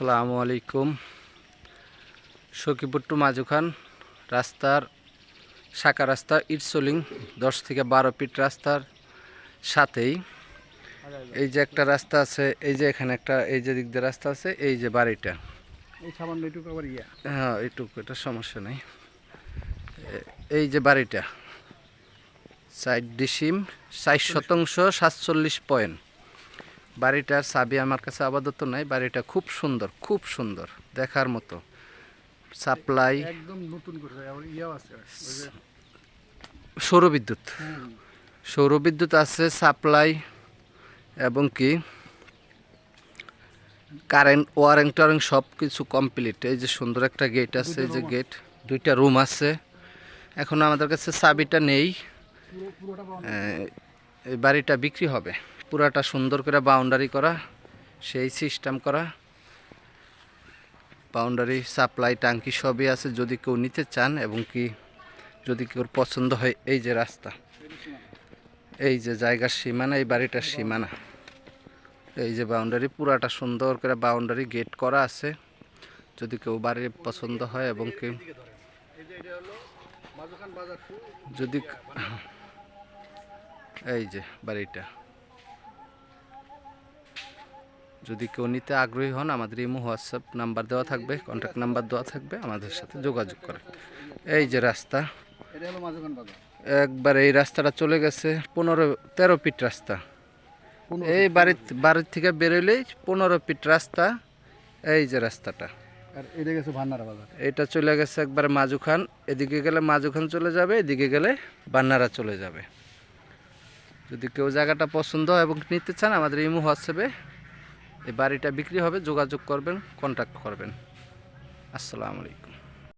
আসসালামু আলাইকুম। সখীপুর টু মাজুখান রাস্তার শাখা রাস্তা ইটসোলিং দশ থেকে বারো ফিট রাস্তার সাথেই। এই যে একটা রাস্তা আছে এই যে এখানে একটা এই যে দিক দিয়ে রাস্তা আছে এই যে বাড়িটা। হ্যাঁ এইটুকু এটা সমস্যা নেই। এই যে বাড়িটা সাইড ডিসিম ষাট শতাংশ সাতচল্লিশ পয়েন্ট। বাড়িটার চাবি আমার কাছে আপাতত নাই বাড়িটা খুব সুন্দর খুব সুন্দর দেখার মতো। সাপ্লাই একদম নতুন সৌরবিদ্যুৎ সৌরবিদ্যুৎ আছে। সাপ্লাই এবং কি? কারেন্ট ওয়ারিং টোয়ারিং সব কিছু কমপ্লিট এই যে সুন্দর একটা গেট আছে এই যে গেট দুইটা রুম আছে। এখন আমাদের কাছে চাবিটা নেই। বাড়িটা বিক্রি হবে। পুরাটা সুন্দর করে বাউন্ডারি করা, সেই সিস্টেম করা। বাউন্ডারি সাপ্লাই টাঙ্কি সবই আছে, যদি কেউ নিতে চান এবং কি যদি কেউ পছন্দ হয়, এই যে রাস্তা। এই যে জায়গার সীমানা, এই বাড়িটার সীমানা। এই যে বাউন্ডারি পুরাটা সুন্দর করে বাউন্ডারি গেট করা আছে। যদি কেউ বাড়ির পছন্দ হয় এবং কি যদি এই যে বাড়িটা। যদি কেউ নিতে আগ্রহী হন আমাদের ইমো হোয়াটসঅ্যাপ নাম্বার দেওয়া থাকবে কন্ট্যাক্ট নাম্বার দেওয়া থাকবে আমাদের সাথে যোগাযোগ করেন। এই যে রাস্তা একবার এই রাস্তাটা চলে গেছে পনেরো তেরো ফিট রাস্তা। এই বাড়ির বাড়ির থেকে বেরোলেই পনেরো ফিট রাস্তা এই যে রাস্তাটা। আর এটা ভান্নারা বাজার। এটা চলে গেছে একবার মাজুখান এদিকে গেলে মাজুখান চলে যাবে এদিকে গেলে বান্নারা চলে যাবে। যদি কেউ জায়গাটা পছন্দ হয় এবং নিতে চান আমাদের ইমো হোয়াটসঅ্যাপে এই বাড়িটা বিক্রি হবে যোগাযোগ করবেন কন্ট্যাক্ট করবেন। আসসালামু আলাইকুম।